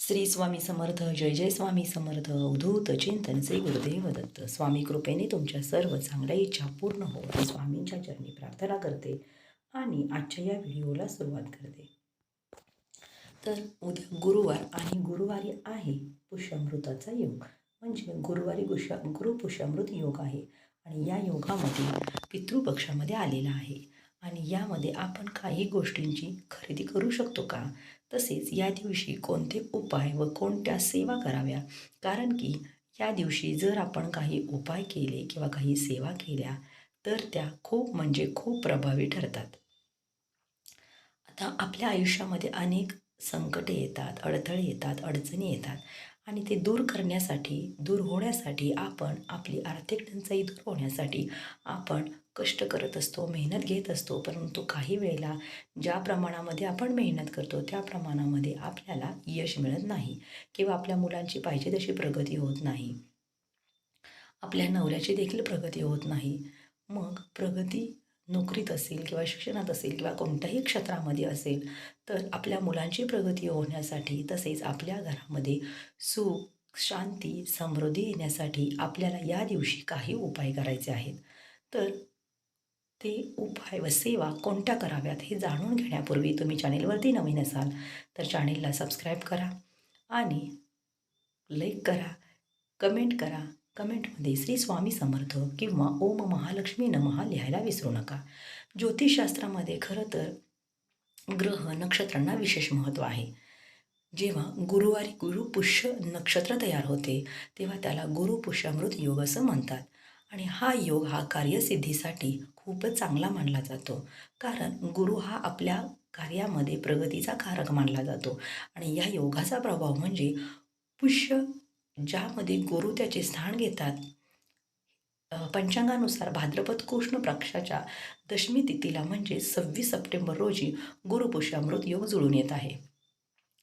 श्री स्वामी समर्थ जय जय स्वामी समर्थ अवधूत चिंतन श्री गुरुदेव दत्त. स्वामी कृपेने तुमच्या सर्व चांगल्या इच्छा पूर्ण हो स्वामींच्या चरणी प्रार्थना करते आणि आजच्या या व्हिडिओला सुरुवात करते. तर उद्या गुरुवार आणि गुरुवारी आहे पुष्यामृताचा योग. म्हणजे गुरुवारी गुश गुरु पुष्यामृत योग आहे आणि या योगामध्ये पितृपक्षामध्ये आलेला आहे. आणि यामध्ये आपण काही गोष्टींची खरेदी करू शकतो का? तसेच या दिवशी कोणते उपाय व कोणत्या सेवा कराव्या? कारण की या दिवशी जर आपण काही उपाय केले किंवा काही सेवा केल्या तर त्या खूप म्हणजे खूप प्रभावी ठरतात. आता आपल्या आयुष्यामध्ये अनेक संकटे येतात अडथळे येतात अडचणी येतात आणि ते दूर करण्यासाठी दूर होण्यासाठी आपण आपली आर्थिक टंचाई दूर होण्यासाठी आपण कष्ट करत असतो मेहनत घेत असतो परंतु काही वेळेला ज्या प्रमाणामध्ये आपण मेहनत करतो त्या प्रमाणामध्ये आपल्याला यश मिळत नाही किंवा आपल्या मुलांची पाहिजे तशी प्रगती होत नाही. आपल्या नवऱ्याची देखील प्रगती होत नाही. मग प्रगती नोकरीत असेल किंवा शिक्षणात असेल किंवा कोणत्याही क्षेत्रामध्ये असेल तर आपल्या मुलांची प्रगती होण्यासाठी तसेच आपल्या घरामध्ये सुख शांती समृद्धी येण्यासाठी आपल्याला या दिवशी काही उपाय करायचे आहेत. तर ते उपाय व सेवा कोणत्या कराव्यात हे जाणून घेण्यापूर्वी तुम्ही चॅनेलवरती नवीन असाल तर चॅनेलला सबस्क्राईब करा आणि लाईक करा कमेंट करा. कमेंटमध्ये श्री स्वामी समर्थ किंवा ओम महालक्ष्मी नमहा लिहायला विसरू नका. ज्योतिषशास्त्रामध्ये खरं तर ग्रह नक्षत्रांना विशेष महत्त्व आहे. जेव्हा गुरुवारी गुरुपुष्य नक्षत्र तयार होते तेव्हा त्याला गुरुपुष्यामृत योग असं म्हणतात. आणि हा योग हा कार्यसिद्धीसाठी खूपच चांगला मानला जातो. कारण गुरु हा आपल्या कार्यामध्ये प्रगतीचा कारक मानला जातो. आणि या योगाचा प्रभाव म्हणजे पुष्य ज्यामध्ये गुरु त्याचे स्थान घेतात. पंचांगानुसार भाद्रपद कृष्ण पक्षाच्या दशमी तिथीला म्हणजे सव्वीस सप्टेंबर रोजी गुरुपुष्यामृत योग जुळून येत आहे.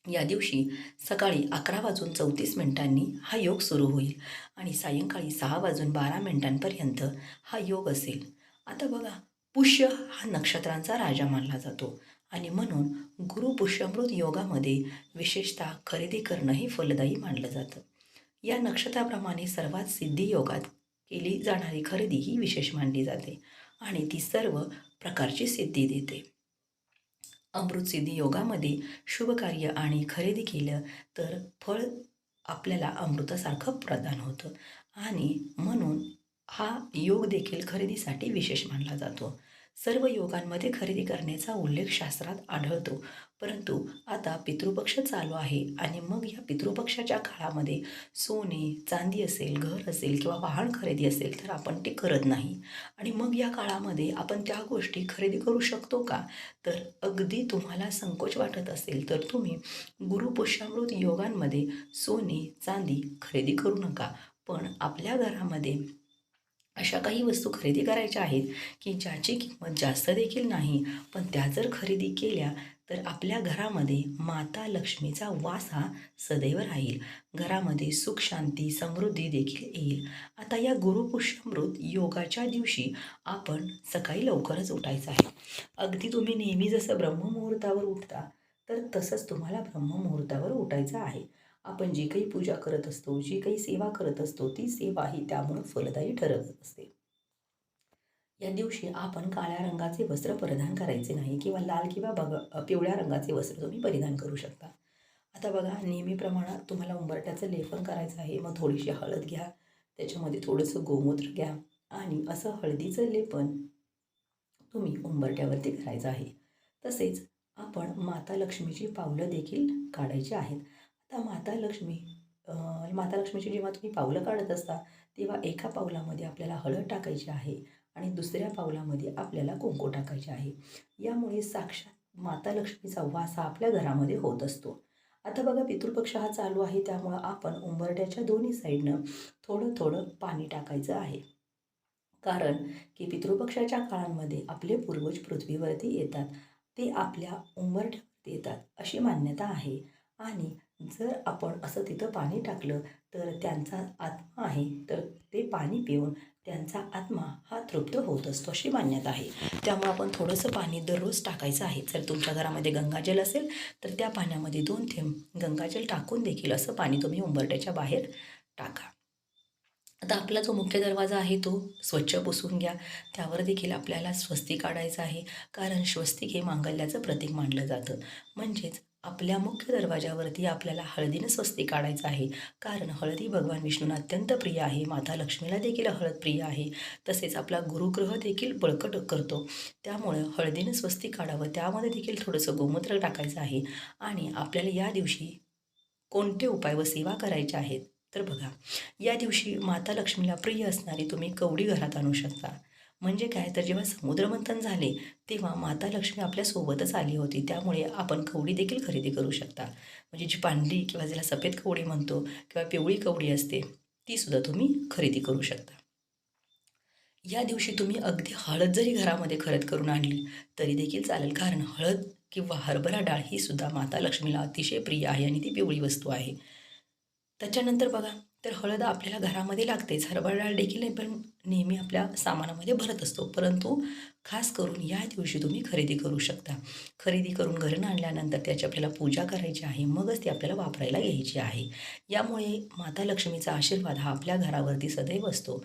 या दिवशी सकाळी अकरा वाजून चौतीस मिनिटांनी हा योग सुरू होईल आणि सायंकाळी सहा वाजून बारा मिनिटांपर्यंत हा योग असेल. आता बघा पुष्य हा नक्षत्रांचा राजा मानला जातो. आणि म्हणून गुरु पुष्यामृत योगामध्ये विशेषतः खरेदी करणं हे फलदायी मानलं जातं. या नक्षत्राप्रमाणे सर्वात सिद्धी योगात केली जाणारी खरेदी ही विशेष मानली जाते आणि ती सर्व प्रकारची सिद्धी देते. अमृत सिद्धी योगामध्ये शुभ कार्य आणि खरेदी केलं तर फळ आपल्याला अमृतासारखं प्रदान होतं. आणि म्हणून हा योग देखील खरेदीसाठी विशेष मानला जातो. सर्व योगांमध्ये खरेदी करण्याचा उल्लेख शास्त्रात आढळतो. परंतु आता पितृपक्ष चालू आहे आणि मग या पितृपक्षाच्या काळामध्ये सोने चांदी असेल घर असेल किंवा वाहन खरेदी असेल तर आपण ते करत नाही. आणि मग या काळामध्ये आपण त्या गोष्टी खरेदी करू शकतो का? तर अगदी तुम्हाला संकोच वाटत असेल तर तुम्ही गुरुपुष्यामृत योगांमध्ये सोने चांदी खरेदी करू नका. पण आपल्या घरामध्ये अशा काही वस्तू खरेदी करायच्या आहेत की ज्याची किंमत जास्त देखील नाही पण त्या जर खरेदी केल्या तर आपल्या घरामध्ये माता लक्ष्मीचा वास हा सदैव राहील. घरामध्ये सुख शांती समृद्धी देखील येईल. आता या गुरुपुष्यमृत योगाच्या दिवशी आपण सकाळी लवकरच उठायचं आहे. अगदी तुम्ही नेहमी जसं ब्रह्ममुहूर्तावर उठता तर तसंच तुम्हाला ब्रह्ममुहूर्तावर उठायचं आहे. आपण जी काही पूजा करत असतो जी काही सेवा करत असतो ती सेवा ही त्यामुळं फलदायी ठरत असते. या दिवशी आपण काळ्या रंगाचे वस्त्र परिधान करायचे नाही किंवा लाल किंवा बग पिवळ्या रंगाचे वस्त्र तुम्ही परिधान करू शकता. आता बघा नेहमीप्रमाणे तुम्हाला उंबरट्याचं लेपन करायचं आहे मग थोडीशी हळद घ्या त्याच्यामध्ये थोडंसं गोमूत्र घ्या आणि असं हळदीचं लेपन तुम्ही उंबरट्यावरती करायचं आहे. तसेच आपण माता लक्ष्मीची पावलं देखील काढायची आहेत. आता माता लक्ष्मी माता लक्ष्मीची जेव्हा तुम्ही पावलं काढत असता तेव्हा एका पावलामध्ये आपल्याला हळद टाकायची आहे आणि दुसऱ्या पावलामध्ये आपल्याला कुंकू टाकायचे आहे. यामुळे साक्षात माता लक्ष्मीचा वास हा आपल्या घरामध्ये होत असतो. आता बघा पितृपक्ष हा चालू आहे त्यामुळं आपण उंबरट्याच्या दोन्ही साईडनं थोडं थोडं पाणी टाकायचं आहे. कारण की पितृपक्षाच्या काळांमध्ये आपले पूर्वज पृथ्वीवरती येतात ते आपल्या उंबरठ्यावरती येतात अशी मान्यता आहे. आणि जर आपण असं तिथं पाणी टाकलं तर त्यांचा आत्मा आहे तर ते पाणी पिऊन त्यांचा आत्मा हा तृप्त होत असतो अशी मान्यता आहे. त्यामुळे आपण थोडंसं पाणी दररोज टाकायचं आहे. जर तुमच्या घरामध्ये गंगाजल असेल तर त्या पाण्यामध्ये दोन थेंब गंगाजल टाकून देखील असं पाणी तुम्ही उंबरट्याच्या बाहेर टाका. आता आपला जो मुख्य दरवाजा आहे तो स्वच्छ पुसून घ्या. त्यावर देखील आपल्याला स्वस्तिक काढायचं आहे. कारण स्वस्तिक हे मांगल्याचं प्रतीक मानलं जातं. म्हणजेच आपल्या मुख्य दरवाजावरती आपल्याला हळदीनं स्वस्ती काढायचं आहे. कारण हळदी भगवान विष्णूंना अत्यंत प्रिय आहे. माता लक्ष्मीला देखील हळद प्रिय आहे. तसेच आपला गुरुग्रह देखील बळकट करतो. त्यामुळं हळदीनं स्वस्ती काढावं त्यामध्ये देखील थोडंसं गोमूत्र टाकायचं आहे. आणि आपल्याला या दिवशी कोणते उपाय व सेवा करायच्या आहेत? तर बघा या दिवशी माता लक्ष्मीला प्रिय असणारी तुम्ही कवडी घरात आणू शकता. म्हणजे काय? तर जेव्हा समुद्रमंथन झाले तेव्हा माता लक्ष्मी आपल्यासोबतच आली होती. त्यामुळे आपण कवडी देखील खरेदी करू शकता. म्हणजे जी पांढरी किंवा ज्याला सफेद कवडी म्हणतो किंवा पिवळी कवडी असते तीसुद्धा तुम्ही खरेदी करू शकता. या दिवशी तुम्ही अगदी हळद जरी घरामध्ये खरेद करून आणली तरी देखील चालेल. कारण हळद किंवा हरभरा डाळ ही सुद्धा माता लक्ष्मीला अतिशय प्रिय आहे आणि ती पिवळी वस्तू आहे. त्याच्यानंतर बघा तर हळद आपल्याला घरामध्ये लागतेच. हरभरा डाळ देखील पण नेहमी आपल्या सामानामध्ये भरत असतो. परंतु खास करून या दिवशी तुम्ही खरेदी करू शकता. खरेदी करून घरून आणल्यानंतर त्याची आपल्याला पूजा करायची आहे. मगच ती आपल्याला वापरायला घ्यायची आहे. यामुळे माता लक्ष्मीचा आशीर्वाद हा आपल्या घरावरती सदैव असतो.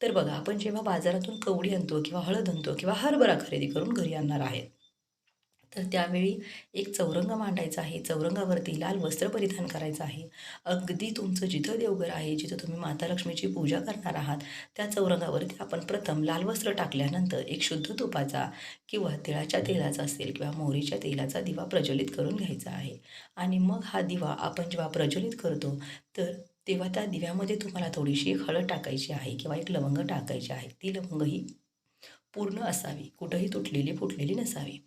तर बघा आपण जेव्हा बाजारातून कवडी आणतो किंवा हळद आणतो किंवा हरभरा खरेदी करून घरी आणणार आहे तर त्यावेळी एक चौरंग मांडायचा आहे. चौरंगावरती लाल वस्त्र परिधान करायचं आहे. अगदी तुमचं जिथं देवघर आहे जिथं तुम्ही माता लक्ष्मीची पूजा करणार आहात त्या चौरंगावरती आपण प्रथम लाल वस्त्र टाकल्यानंतर एक शुद्ध तुपाचा किंवा तिळाच्या तेलाचा असेल किंवा मोहरीच्या तेलाचा दिवा प्रज्वलित करून घ्यायचा आहे. आणि मग हा दिवा आपण जेव्हा प्रज्वलित करतो तर तेव्हा त्या दिव्यामध्ये तुम्हाला थोडीशी एक हळद टाकायची आहे किंवा एक लवंग टाकायची आहे. ती लवंग ही पूर्ण असावी. कुठंही तुटलेली फुटलेली नसावी.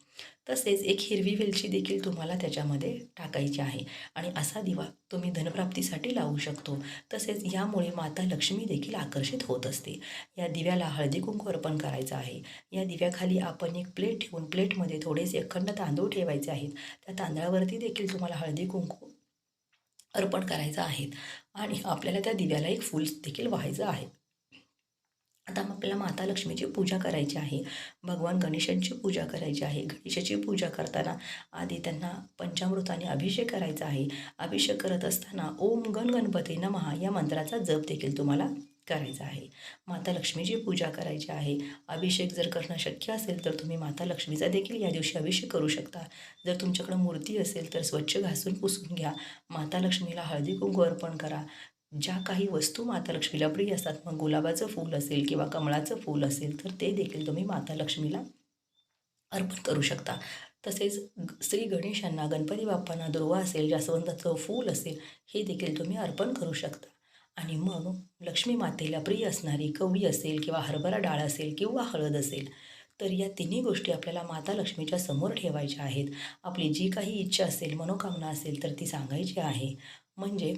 तसेच एक हिरवी वेलची देखील तुम्हाला त्याच्यामध्ये टाकायची आहे. आणि असा दिवा तुम्ही धनप्राप्तीसाठी लावू शकतो. तसेच यामुळे माता लक्ष्मी देखील आकर्षित होत असते. या दिव्याला हळदी कुंकू अर्पण करायचं आहे. या दिव्याखाली आपण एक प्लेट ठेवून प्लेटमध्ये थोडेसे अखंड तांदूळ ठेवायचे आहेत. त्या तांदळावरती देखील तुम्हाला हळदी कुंकू अर्पण करायचं आहे आणि आपल्याला त्या दिव्याला एक फूल देखील व्हायचं आहे. आता मग आपल्याला माता लक्ष्मीची पूजा करायची आहे. भगवान गणेशांची पूजा करायची आहे. गणेशाची पूजा करताना आधी त्यांना पंचामृताने अभिषेक करायचा आहे. अभिषेक करत असताना ओम गण गणपती नमहा या मंत्राचा जप देखील तुम्हाला करायचा आहे. माता लक्ष्मीची पूजा करायची आहे. अभिषेक जर करणं शक्य असेल तर तुम्ही माता लक्ष्मीचा देखील या दिवशी अभिषेक करू शकता. जर तुमच्याकडं मूर्ती असेल तर स्वच्छ घासून पुसून घ्या. माता लक्ष्मीला हळदी कुंकू अर्पण करा. ज्या काही वस्तू माता लक्ष्मीला प्रिय असतात मग गुलाबाचं फूल असेल किंवा कमळाचं फूल असेल तर ते देखील तुम्ही माता लक्ष्मीला अर्पण करू शकता. तसेच श्री गणेशांना गणपती बाप्पांना दुर्वा असेल जास्वंदाचं फूल असेल हे देखील तुम्ही अर्पण करू शकता. आणि मग लक्ष्मी मातेला प्रिय असणारी कवडी असेल किंवा हरभरा डाळ असेल किंवा हळद असेल तर या तिन्ही गोष्टी आपल्याला माता लक्ष्मीच्या समोर ठेवायच्या आहेत. आपली जी काही इच्छा असेल मनोकामना असेल तर ती सांगायची आहे. म्हणजे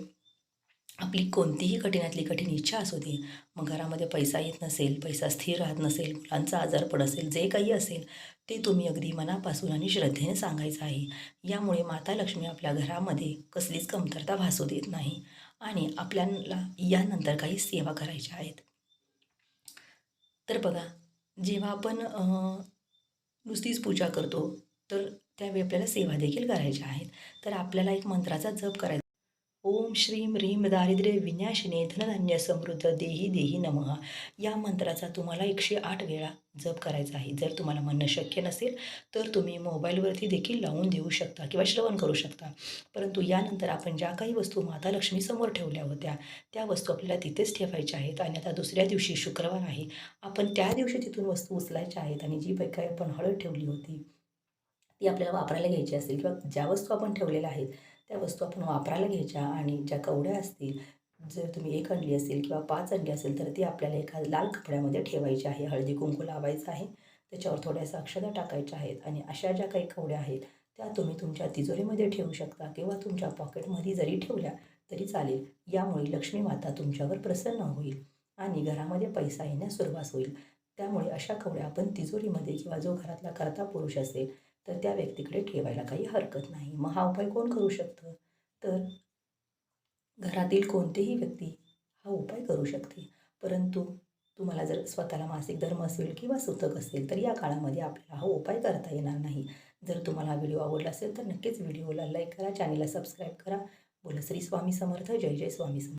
आपली कोणतीही कठीणातली कठीण इच्छा असू दे मग घरामध्ये पैसा येत नसेल पैसा स्थिर राहत नसेल मुलांचा आजारपण असेल जे काही असेल ते तुम्ही अगदी मनापासून आणि श्रद्धेने सांगायचं आहे. यामुळे माता लक्ष्मी आपल्या घरामध्ये कसलीच कमतरता भासू देत नाही आणि आपल्याला यानंतर काही सेवा करायच्या आहेत. तर बघा जेव्हा आपण नुसतीच पूजा करतो तर त्यावेळी आपल्याला सेवा देखील करायच्या आहेत. तर आपल्याला एक मंत्राचा जप करायचा ओम श्रीम ह्रीम दारिद्र्य विनाशिने धनधान्य समृद्ध देही देही नमः. या मंत्राचा तुम्हाला एकशे आठ वेळा जप करायचा आहे. जर तुम्हाला म्हणणं शक्य नसेल तर तुम्ही मोबाईलवरती देखील लावून देऊ शकता किंवा श्रवण करू शकता. परंतु यानंतर आपण ज्या काही वस्तू माता लक्ष्मीसमोर ठेवल्या होत्या त्या वस्तू आपल्याला तिथेच ठेवायच्या आहेत. आणि आता दुसऱ्या दिवशी शुक्रवार आहे. आपण त्या दिवशी तिथून वस्तू उचलायच्या आहेत आणि जी काही आपण हळद ठेवली होती ती आपल्याला वापरायला घ्यायची असेल किंवा ज्या वस्तू आपण ठेवलेल्या आहेत त्या वस्तू आपण वापरायला घ्यायच्या आणि ज्या कवड्या असतील जर तुम्ही एक अंडी असेल किंवा पाच अंडी असेल तर ती आपल्याला एका लाल कपड्यामध्ये ठेवायची आहे. हळदी कुंकू लावायचं आहे. त्याच्यावर थोड्याशा अक्षता टाकायच्या आहेत आणि अशा ज्या काही कवड्या आहेत त्या तुम्ही तुमच्या तिजोरीमध्ये ठेवू शकता किंवा तुमच्या पॉकेटमध्ये जरी ठेवल्या तरी चालेल. यामुळे लक्ष्मी माता तुमच्यावर प्रसन्न होईल आणि घरामध्ये पैसा येण्यास सुरुवात होईल. त्यामुळे अशा कवड्या आपण तिजोरीमध्ये किंवा जो घरातला करता पुरुष असेल तर त्या व्यक्तीकडे ठेवायला काही हरकत नाही. मग हा उपाय कोण करू शकतं? तर घरातील कोणतीही व्यक्ती हा उपाय करू शकते परंतु तुम्हाला जर स्वतःला मासिक धर्म असेल किंवा सुतक असेल तर या काळामध्ये आपल्याला हा उपाय करता येणार नाही. जर तुम्हाला हा व्हिडिओ आवडला असेल तर नक्कीच व्हिडिओला लाईक करा चॅनलला सबस्क्राईब करा. बोला श्री स्वामी समर्थ. जय जय स्वामी समर्थ.